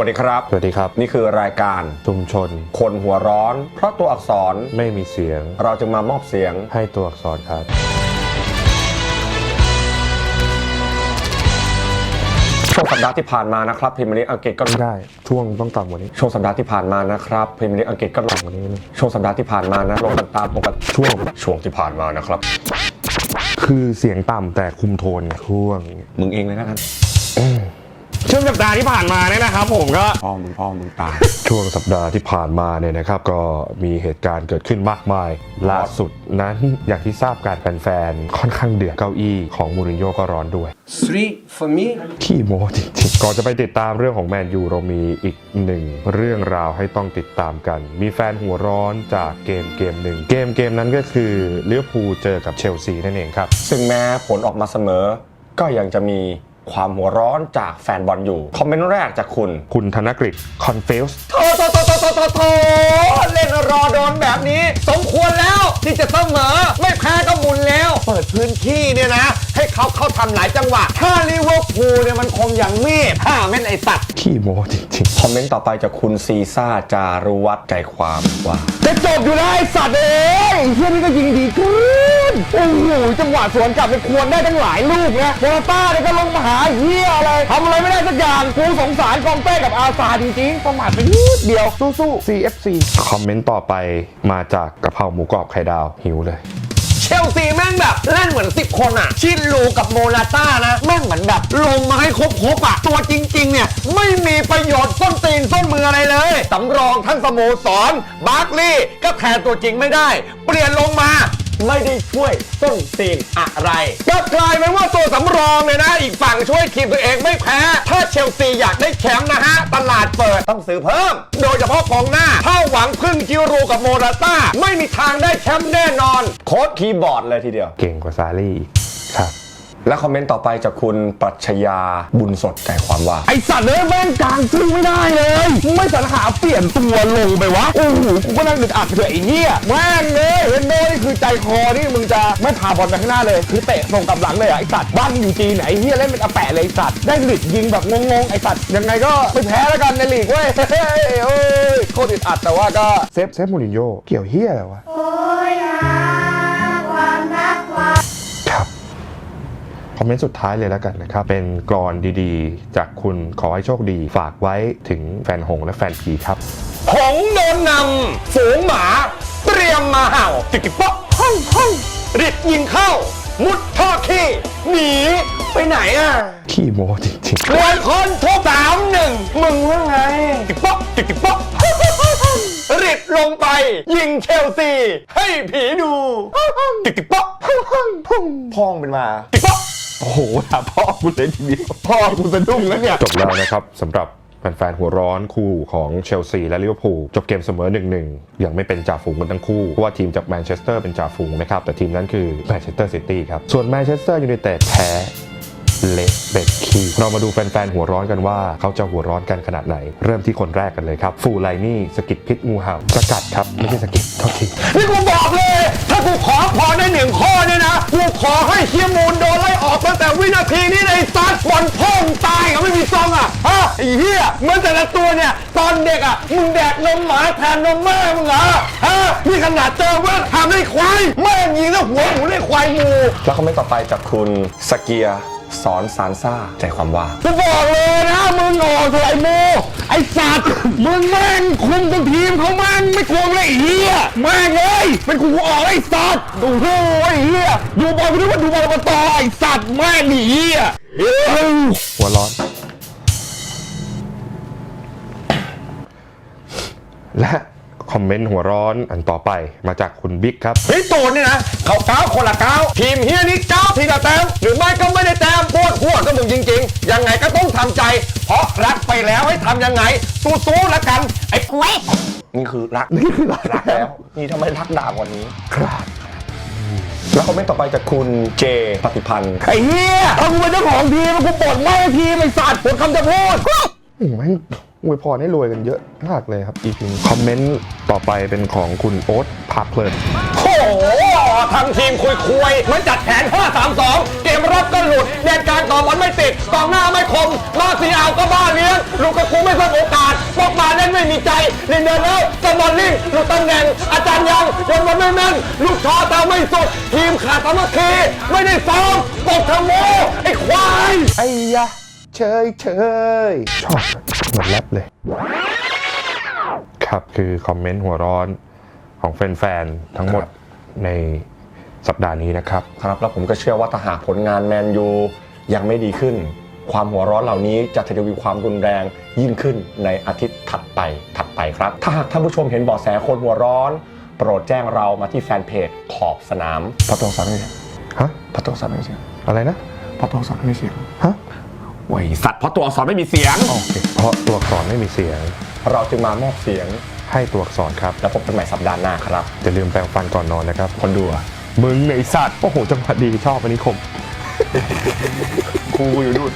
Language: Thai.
วัสดีครับ สวัสดีครับ นี่คือรายการชุมชน คนหัวร้อน เพราะตัวอักษรไม่มีเสียง เราจึงมามอบเสียงให้ตัวอักษรครับ ช่วงสัปดาห์ที่ผ่านมานะครับพรีเมียร์ลีกอังกฤษก็ไม่ได้ ช่วงต้องต่ำกว่านี้ ช่วงสัปดาห์ที่ผ่านมานะครับพรีเมียร์ลีกอังกฤษก็ลงกว่านี้นะช่วงสัปดาห์ที่ผ่านมานะลงกันตามปกติช่วงช่วงที่ผ่านมานะครับ คือเสียงต่ำแต่คุมโทนช่วง มึงเองเลยนะกัน ช่วงสัปดาห์ที่ผ่านมาเนี่ยนะครับผมก็พ่อมึงพ่อมึงตายช่วงสัปดาห์ที่ผ่านมาเนี่ยนะครับ ก็มีเหตุการณ์เกิดขึ้นมากมาย ล่าสุดนั้นอย่างที่ทราบการแฟนๆค่อนข้างเดือดเก้าอี้ของมูรินโญ่ก็ร้อนด้วย Three for me. ขี้โม้จริงๆก่อนจะไปติดตามเรื่องของแมนยูเรามีอีกหนึ่งเรื่องราวให้ต้องติดตามกัน มีแฟนหัวร้อนจากเกมเกมหนึ่งเกมเกมนั้นก็คือลิเวอร์พูลเจอกับเชลซีนั่นเองครับ ซึ่งแม้ผลออกมาเสมอ ก็ยังจะมี ความหัวร้อนจากแฟนบอลอยู่ คอมเมนต์แรกจากคุณ คุณธนกฤษคอนเฟลส์โถโถโถโถโถโถโถเล่นรอโดนแบบนี้ สมควรแล้วที่จะเสมอ ไม่แพ้ก็บุญแล้ว เปิดพื้นที่เนี่ยนะให้ เขาเข้าทำหลายจังหวะ ถ้าลิเวอร์พูลเนี่ยมันคมอย่างมีดห้าเม็ดไอสัตว์ขี้โม้จริงคอมเมนต์ต่อไปจากคุณซีซ่าจารุวัฒน์ใจความว่าจะจบอยู่แล้วไอ้สัตว์เอ้ยเฮียนี่ก็ยิงดีเกินโอ้โหจังหวะสวนกลับไปควรได้ตั้งหลายลูกนะโมราต้าเนี่ยก็ลงมาหาเฮียอะไรทำอะไรไม่ได้สักอย่างกูสงสารกองเต้กับอาซาจริงๆประมาทไปนิดเดียวสู้ๆ CFC ๆคอมเมนต์ต่อไปมาจากกะเพราหมูกรอบไข่ดาวหิวเลย เชลซีแม่งแบบ เล่นเหมือน 10 คนอะชินลูกับโมนาต้านะ แม่งเหมือนแบบลงมาให้ครบๆอะตัวจริง ๆ เนี่ย ไม่มีประโยชน์ส้นตีนส้นมืออะไรเลยสำรองทั้งสโมสรบาร์คลีย์ก็แทนตัวจริงไม่ได้ เปลี่ยนลงมา ไม่ได้ช่วยส้นตีนอะไรก็กลายเป็นว่าตัวสำรองเนี่ยนะ อีกฝั่งช่วยทีมตัวเองไม่แพ้ ถ้าเชลซีอยากได้แชมป์นะฮะ ตลาดเปิดต้องซื้อเพิ่ม โดยเฉพาะกองหน้า ถ้าหวังพึ่งจิรูกับโมราต้า ไม่มีทางได้แชมป์แน่นอน โค้ดคีย์บอร์ดเลยทีเดียว เก่งกว่าซารี่อีกครับ และคอมเมนต์ต่อไปจากคุณปรัชญาบุญสดใจความว่า ไอสัตว์เอ้ยแม่งกลางซึ่งไม่ได้เลย ไม่สรรหาเปลี่ยนตัวลงไปวะ โอ้โห กูก็นั่งดึกอัดเถอไอ้เหี้ยแม่งเลยเฮนโดนี่คือใจคอนี่มึงจะไม่พาบอลไปข้างหน้าเลยคือเตะส่งกลับหลังเลยอะไอสัตว์บ้านอยู่จีนไหนเหี้ยเล่นเป็นอาแปะเลยไอสัตว์ได้ลิดยิงแบบงงๆไอสัตว์ยังไงก็ไม่แพ้แล้วกันในลีกเว้ยเฮ้ยโอ้ยโคตรอึดอัดแต่ว่าก็เซฟเซฟมูรินโญ่เกี่ยวเฮียอะไรวะ โอ้ย คอมเมนต์สุดท้ายเลยแล้วกันนะครับ เป็นกรอนดีๆ จากคุณขอให้โชคดี ฝากไว้ถึงแฟนหงส์และแฟนผีครับ หงส์โดนนำฝูงหมา เตรียมมาเห่าติกิป๊อกห้องห้องริดยิงเข้า มุดท่อขี้หนี ไปไหนอะขี้โม้จริงรวยคนทุกสามหนึ่งมึงว่าไงติกป๊อกติกป๊อกริดลงไป ยิงเชลซี ให้ผีดู ติกป๊อกพองเป็นมาติกป๊อก โอ้โหหาพ่อกูเลยทีเดียวพ่อกูสะดุ้งแล้วเนี่ยๆจบแล้วนะครับสำหรับแฟนๆหัวร้อนคู่ของเชลซีและลิเวอร์พูลจบเกมเสมอ 1-1 ยังไม่เป็นจ่าฝูงกันทั้งคู่ เพราะว่าทีมจากแมนเชสเตอร์เป็นจ่าฝูงนะครับ แต่ทีมนั้นคือแมนเชสเตอร์ซิตี้ครับ ส่วนแมนเชสเตอร์ยูไนเต็ดแพ้เละเบดคีเรามาดูแฟนๆ หัวร้อนกันว่า เขาจะหัวร้อนกันขนาดไหน เริ่มที่คนแรกกันเลยครับ ฟูไลนี่สกิดพิษงูเห่าสกัดครับ ไม่ใช่สกิดโทษทีนี่กูบอกเลย ถ้ากูขอพรได้หนึ่งข้อเนี่ยนะ กูขอให้เฮียมูลโดนไล่ ออกตั้งแต่วินาทีนี้ในซัดบอลพ่องตายเขาไม่มีซองอะฮะไอ้เหี้ยเหมือนแต่ละตัวเนี่ย ตอนเด็กอะมึงแดกนมหมาแทนนมแม่มึงเหรอฮะนี่ขนาดเจอเว่าทำได้ควายแม่งยิงแล้วหัวหมูได้ควายมูแล้วคอมเมนต์ต่อไปจากคุณสเกียร์สอนสารซ่าใจความว่ากูบอกเลยนะมึงออกเถอะไอ้โมไอ้สัตว์ มึงแม่งคุมทั้งทีมเขาแม่งไม่กลัวเลยไอ้เฮียแม่งเลยเป็นกูออกไอ้สัตว์ดูเฮ้ยไอ้เฮียดูบอลกูนึกว่าดูบอลมาต่อไอ้สัตว์แม่งหนีเฮียเฮ้ยหัวร้อน และ คอมเมนต์หัวร้อนอันต่อไปมาจากคุณบิ๊กครับเฮ้ยตูนเนี่ยนะเขาก้าวคนละก้าวทีมเฮียนี่ก้าวทีละแต้มหรือไม่ก็ไม่ได้แต้มปวดหัวก็มึงจริงๆ ยังไงก็ต้องทำใจ เพราะรักไปแล้วให้ทำยังไงสู้ๆแล้วกัน ไอ้คุยนี่คือรักนี่คือรักแล้วนี่ทำไมรักด่ากว่านี้ครับแล้วคอมเมนต์ต่อไปจากคุณเจปฏิพันธ์ไอ้เหี้ยถ้ากูเป็นเจ้าของทีมกูปลดไม่ทีมไอ้สัตว์ปลดคำจะพูด อืมแม่งอวยพรให้รวยกันเยอะมากเลยครับ EP นี้คอมเมนต์ต่อไปเป็นของคุณโอ๊ตพาเพลิน โอ้โหทั้งทีมคุยคุยๆมันจัดแผน 5-3-2 เกมรับก็หลุดแดนการต่อบอลไม่ติดกองหน้าไม่คมมาซีเอาก็บ้าเลี้ยงลูกกระคูไม่สร้างโอกาสปอกมาเล่นไม่มีใจเล่นเดินแล้วสมอลลิงหลุดตำแหน่งอาจารย์ยังยังบอลไม่แม่นลูกชอตาไม่สุด ทีมขาดสามัคคีไม่ได้ซ้อมตกทะโมไอ้ควายไอ้ยะ เชยเชยชอบเหมือนแรปเลย ครับคือคอมเมนต์หัวร้อนของแฟนๆทั้งหมดในสัปดาห์นี้นะครับ ครับแล้วผมก็เชื่อว่าถ้าหากผลงานแมนยูยังไม่ดีขึ้น ความหัวร้อนเหล่านี้จะทวีความรุนแรงยิ่งขึ้นในอาทิตย์ถัดไปถัดไปครับ ถ้าหากท่านผู้ชมเห็นเบาะแสคนหัวร้อน โปรดแจ้งเรามาที่แฟนเพจขอบสนามพระโตสันไม่เสียงฮะ พระโตสันไม่เสียงอะไรนะ พระโตสันไม่เสียงฮะ ไวยสัตว์เพราะตัวอักษรไม่มีเสียงโอเคเพราะตัวอักษรไม่มีเสียง เราจึงมามอบเสียงให้ตัวอักษรครับ แล้วพบกันใหม่สัปดาห์หน้าครับ อย่าลืมแปรงฟันก่อนนอนนะครับ คนดูอะมึงไอสัตว์โอ้โหจังหวะดีชอบอันนี้คม ครูอยู่นู่น